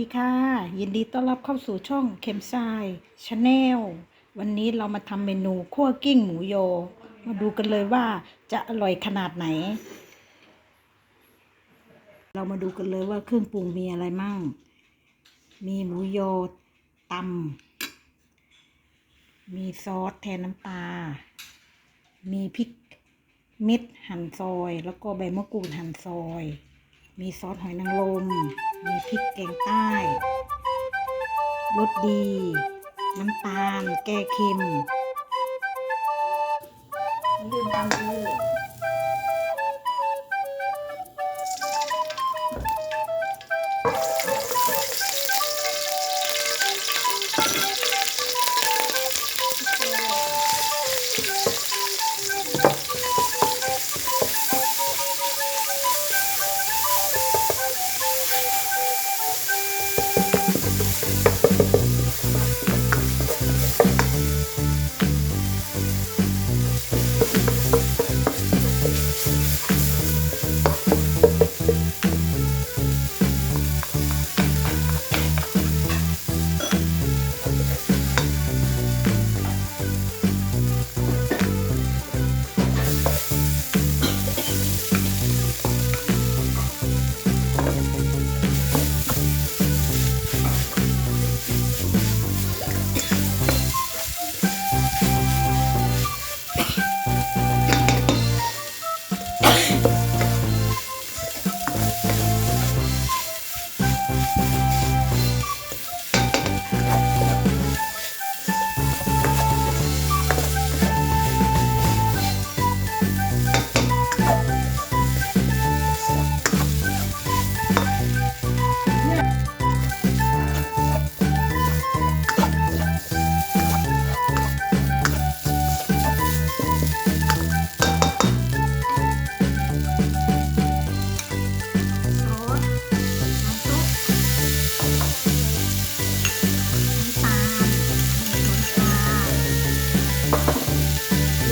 ดีค่ะ ยินดีต้อนรับเข้าสู่ช่องเข็มทรายชาแนลวันนี้เรามาทำเมนูคั่วกิ้งหมูโย มาดูกันเลยว่าจะอร่อยขนาดไหน เรามาดูกันเลยว่าเครื่องปรุงมีอะไรมั่ง มีหมูโยตำมีซอสแทนน้ำปลา มีพริกเม็ดหั่นซอย แล้วก็ใบมะกรูดหั่นซอย มีซอสหอยนางรม มีพริกแกงใต้รสดี น้ำตาล แก้เค็มลืมตามเ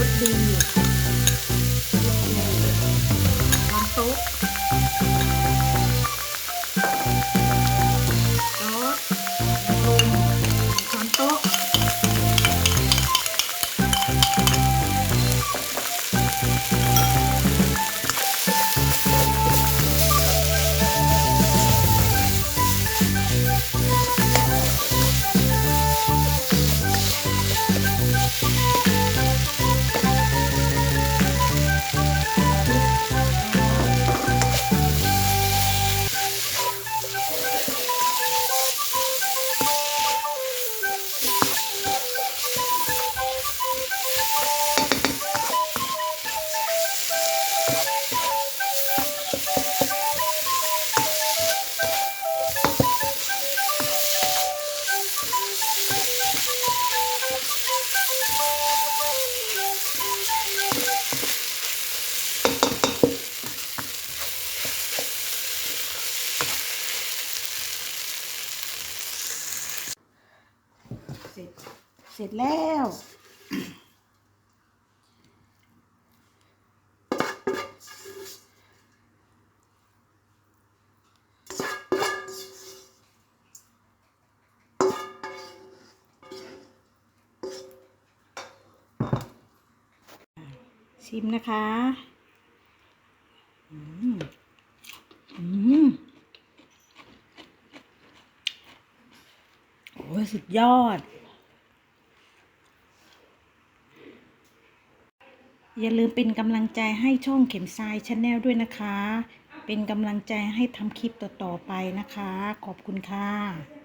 ช้อนชารสดี ร็จแล้ว ชิมนะคะอืมอืมโอ้ยสุดยอด อย่าลืมเป็นกำลังใจให้ช่องเข็มทรายชาแนลด้วยนะคะ เป็นกำลังใจให้ทำคลิปต่อๆไปนะคะ ขอบคุณค่ะ